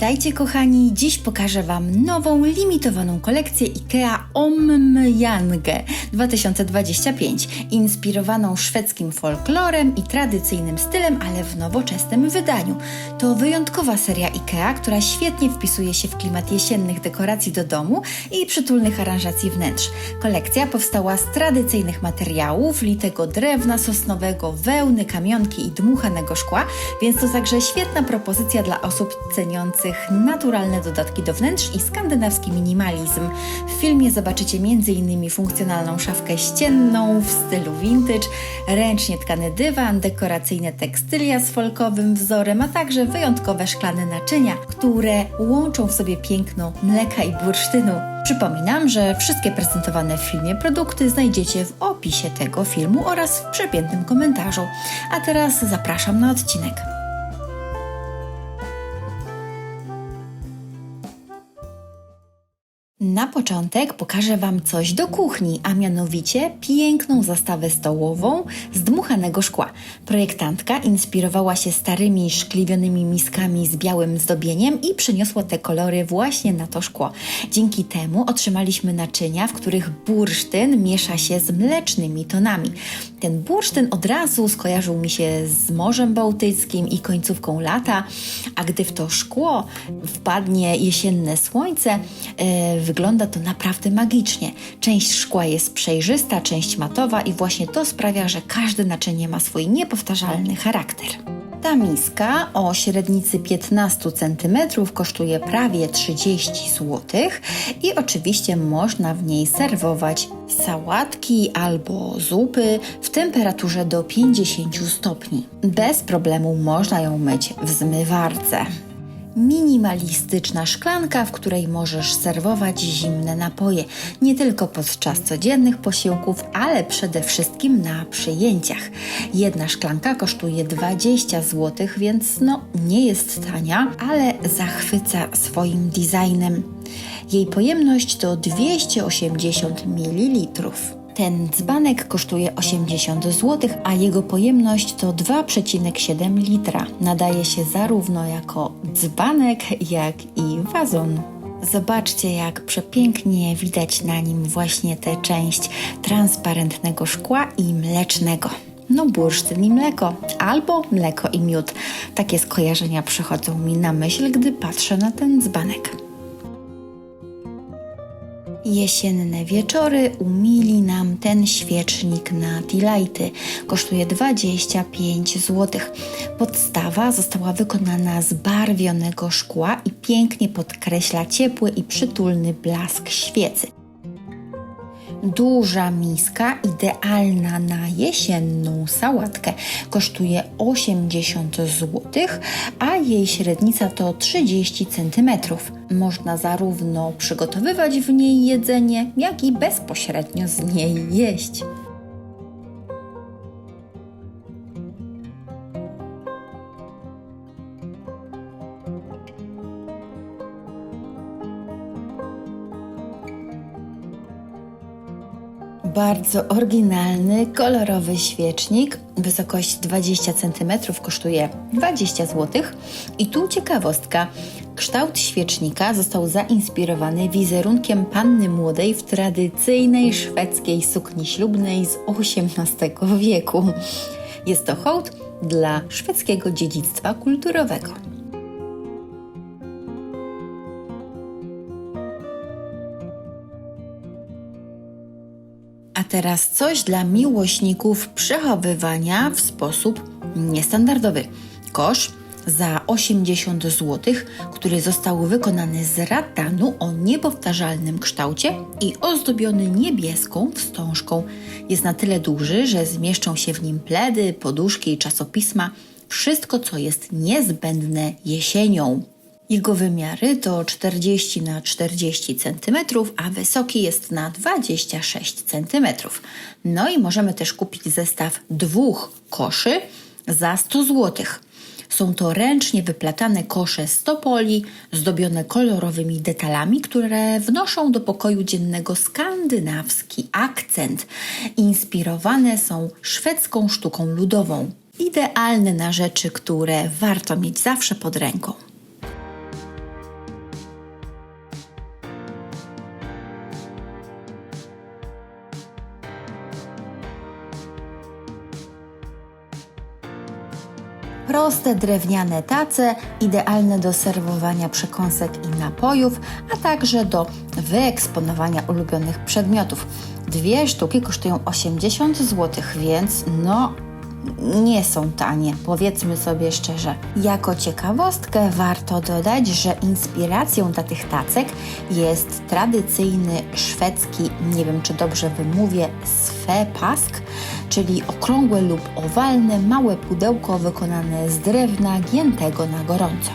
Witajcie kochani, dziś pokażę Wam nową, limitowaną kolekcję IKEA Ommjange 2025, inspirowaną szwedzkim folklorem i tradycyjnym stylem, ale w nowoczesnym wydaniu. To wyjątkowa seria IKEA, która świetnie wpisuje się w klimat jesiennych dekoracji do domu i przytulnych aranżacji wnętrz. Kolekcja powstała z tradycyjnych materiałów, litego drewna sosnowego, wełny, kamionki i dmuchanego szkła, więc to także świetna propozycja dla osób ceniących naturalne dodatki do wnętrz i skandynawski minimalizm. W filmie zobaczycie m.in. funkcjonalną szafkę ścienną w stylu vintage, ręcznie tkany dywan, dekoracyjne tekstylia z folkowym wzorem, a także wyjątkowe szklane naczynia, które łączą w sobie piękno mleka i bursztynu. Przypominam, że wszystkie prezentowane w filmie produkty znajdziecie w opisie tego filmu oraz w przepięknym komentarzu. A teraz zapraszam na odcinek. Na początek pokażę Wam coś do kuchni, a mianowicie piękną zastawę stołową z dmuchanego szkła. Projektantka inspirowała się starymi szkliwionymi miskami z białym zdobieniem i przeniosła te kolory właśnie na to szkło. Dzięki temu otrzymaliśmy naczynia, w których bursztyn miesza się z mlecznymi tonami. Ten bursztyn od razu skojarzył mi się z Morzem Bałtyckim i końcówką lata, a gdy w to szkło wpadnie jesienne słońce, yy, wygląda to naprawdę magicznie. Część szkła jest przejrzysta, część matowa i właśnie to sprawia, że każde naczynie ma swój niepowtarzalny charakter. Ta miska o średnicy 15 cm kosztuje prawie 30 zł i oczywiście można w niej serwować sałatki albo zupy w temperaturze do 50 stopni. Bez problemu można ją myć w zmywarce minimalistyczna szklanka, w której możesz serwować zimne napoje, nie tylko podczas codziennych posiłków, ale przede wszystkim na przyjęciach. Jedna szklanka kosztuje 20 zł, więc no nie jest tania, ale zachwyca swoim designem. Jej pojemność to 280 ml. Ten dzbanek kosztuje 80 zł, a jego pojemność to 2,7 litra. Nadaje się zarówno jako dzbanek, jak i wazon. Zobaczcie, jak przepięknie widać na nim właśnie tę część transparentnego szkła i mlecznego. No, bursztyn i mleko, albo mleko i miód. Takie skojarzenia przychodzą mi na myśl, gdy patrzę na ten dzbanek. Jesienne wieczory umili nam ten świecznik na Delighty. Kosztuje 25 zł. Podstawa została wykonana z barwionego szkła i pięknie podkreśla ciepły i przytulny blask świecy. Duża miska, idealna na jesienną sałatkę, kosztuje 80 zł, a jej średnica to 30 cm. Można zarówno przygotowywać w niej jedzenie, jak i bezpośrednio z niej jeść. Bardzo oryginalny, kolorowy świecznik. Wysokość 20 cm kosztuje 20 zł. I tu ciekawostka. Kształt świecznika został zainspirowany wizerunkiem panny młodej w tradycyjnej szwedzkiej sukni ślubnej z XVIII wieku. Jest to hołd dla szwedzkiego dziedzictwa kulturowego. Teraz coś dla miłośników przechowywania w sposób niestandardowy. Kosz za 80 zł, który został wykonany z ratanu o niepowtarzalnym kształcie i ozdobiony niebieską wstążką. Jest na tyle duży, że zmieszczą się w nim pledy, poduszki i czasopisma. Wszystko, co jest niezbędne jesienią. Jego wymiary to 40 na 40 cm, a wysoki jest na 26 cm. No i możemy też kupić zestaw dwóch koszy za 100 zł. Są to ręcznie wyplatane kosze z topoli, zdobione kolorowymi detalami, które wnoszą do pokoju dziennego skandynawski akcent. Inspirowane są szwedzką sztuką ludową. Idealne na rzeczy, które warto mieć zawsze pod ręką. Proste drewniane tace, idealne do serwowania przekąsek i napojów, a także do wyeksponowania ulubionych przedmiotów. Dwie sztuki kosztują 80 zł, więc no nie są tanie, powiedzmy sobie szczerze. Jako ciekawostkę warto dodać, że inspiracją dla tych tacek jest tradycyjny szwedzki, nie wiem czy dobrze wymówię, swepask, czyli okrągłe lub owalne małe pudełko wykonane z drewna giętego na gorąco.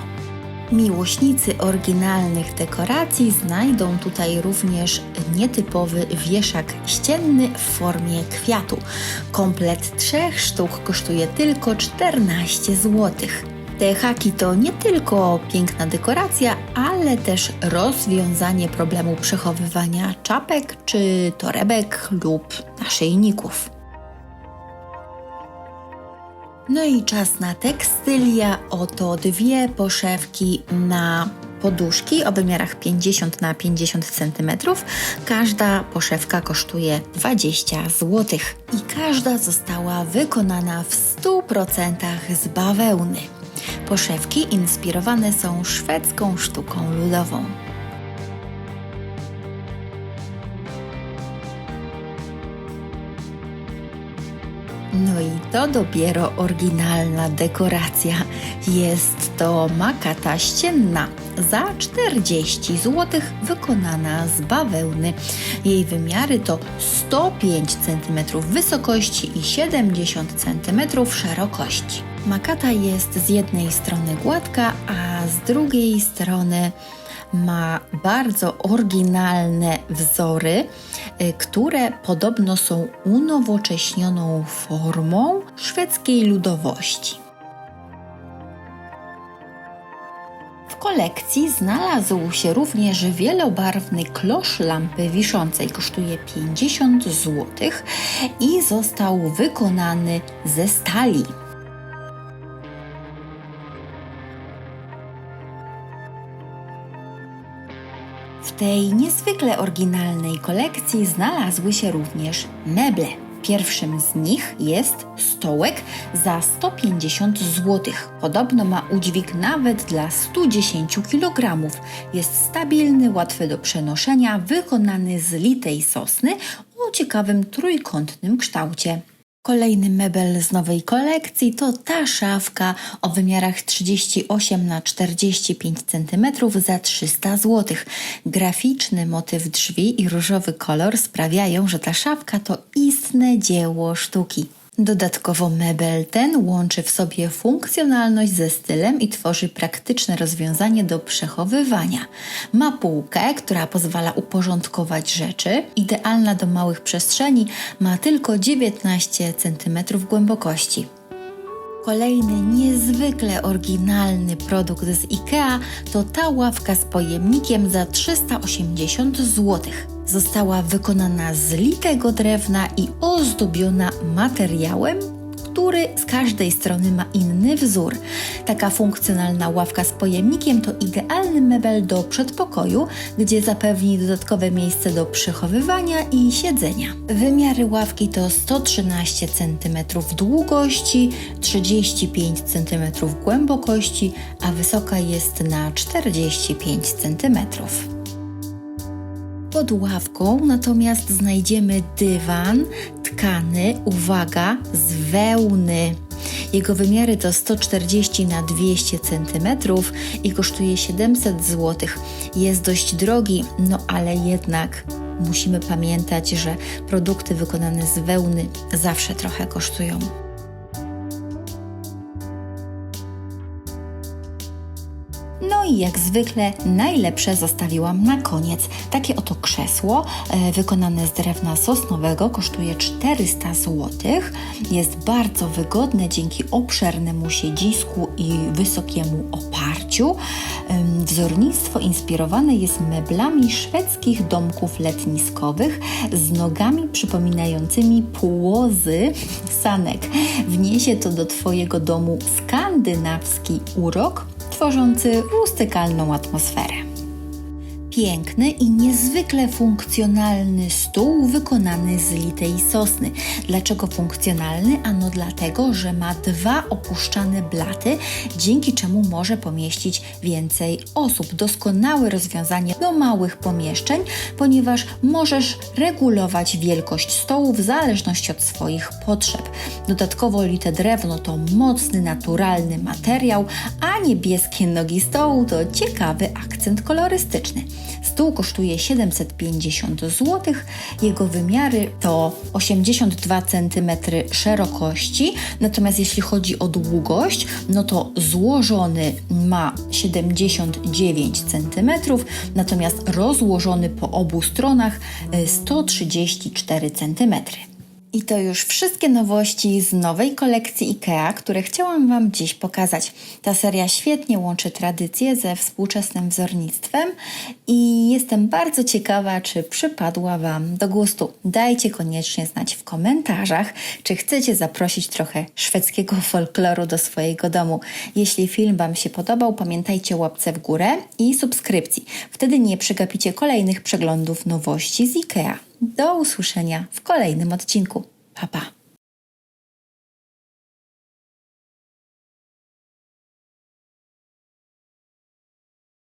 Miłośnicy oryginalnych dekoracji znajdą tutaj również nietypowy wieszak ścienny w formie kwiatu. Komplet trzech sztuk kosztuje tylko 14 zł. Te haki to nie tylko piękna dekoracja, ale też rozwiązanie problemu przechowywania czapek czy torebek lub naszyjników. No i czas na tekstylia. Oto dwie poszewki na poduszki o wymiarach 50 na 50 cm. Każda poszewka kosztuje 20 zł i każda została wykonana w 100% z bawełny. Poszewki inspirowane są szwedzką sztuką ludową. No i to dopiero oryginalna dekoracja. Jest to makata ścienna za 40 zł wykonana z bawełny. Jej wymiary to 105 cm wysokości i 70 cm szerokości. Makata jest z jednej strony gładka, a z drugiej strony ma bardzo oryginalne wzory, y, które podobno są unowocześnioną formą szwedzkiej ludowości. W kolekcji znalazł się również wielobarwny klosz lampy wiszącej. Kosztuje 50 zł i został wykonany ze stali. W tej niezwykle oryginalnej kolekcji znalazły się również meble. Pierwszym z nich jest stołek za 150 zł. Podobno ma udźwig nawet dla 110 kg. Jest stabilny, łatwy do przenoszenia, wykonany z litej sosny o ciekawym trójkątnym kształcie. Kolejny mebel z nowej kolekcji to ta szafka o wymiarach 38 na 45 cm za 300 zł. Graficzny motyw drzwi i różowy kolor sprawiają, że ta szafka to istne dzieło sztuki. Dodatkowo mebel ten łączy w sobie funkcjonalność ze stylem i tworzy praktyczne rozwiązanie do przechowywania. Ma półkę, która pozwala uporządkować rzeczy, idealna do małych przestrzeni, ma tylko 19 cm głębokości. Kolejny niezwykle oryginalny produkt z IKEA to ta ławka z pojemnikiem za 380 zł. Została wykonana z litego drewna i ozdobiona materiałem który z każdej strony ma inny wzór. Taka funkcjonalna ławka z pojemnikiem to idealny mebel do przedpokoju, gdzie zapewni dodatkowe miejsce do przechowywania i siedzenia. Wymiary ławki to 113 cm długości, 35 cm głębokości, a wysoka jest na 45 cm. Pod ławką natomiast znajdziemy dywan tkany, uwaga, z wełny. Jego wymiary to 140 na 200 cm i kosztuje 700 zł. Jest dość drogi, no ale jednak musimy pamiętać, że produkty wykonane z wełny zawsze trochę kosztują. I jak zwykle najlepsze zostawiłam na koniec. Takie oto krzesło e, wykonane z drewna sosnowego kosztuje 400 zł. Jest bardzo wygodne dzięki obszernemu siedzisku i wysokiemu oparciu. Wzornictwo inspirowane jest meblami szwedzkich domków letniskowych z nogami przypominającymi płozy sanek. Wniesie to do Twojego domu skandynawski urok tworzący rustykalną atmosferę. Piękny i niezwykle funkcjonalny stół wykonany z litej sosny. Dlaczego funkcjonalny? Ano dlatego, że ma dwa opuszczane blaty, dzięki czemu może pomieścić więcej osób. Doskonałe rozwiązanie do małych pomieszczeń, ponieważ możesz regulować wielkość stołu w zależności od swoich potrzeb. Dodatkowo lite drewno to mocny, naturalny materiał, a niebieskie nogi stołu to ciekawy akcent kolorystyczny. Stół kosztuje 750 zł. Jego wymiary to 82 cm szerokości, natomiast jeśli chodzi o długość, no to złożony ma 79 cm, natomiast rozłożony po obu stronach y, 134 cm. I to już wszystkie nowości z nowej kolekcji IKEA, które chciałam Wam dziś pokazać. Ta seria świetnie łączy tradycję ze współczesnym wzornictwem i jestem bardzo ciekawa, czy przypadła Wam do gustu. Dajcie koniecznie znać w komentarzach, czy chcecie zaprosić trochę szwedzkiego folkloru do swojego domu. Jeśli film Wam się podobał, pamiętajcie łapce w górę i subskrypcji. Wtedy nie przegapicie kolejnych przeglądów nowości z IKEA. Do usłyszenia w kolejnym odcinku. Pa, pa.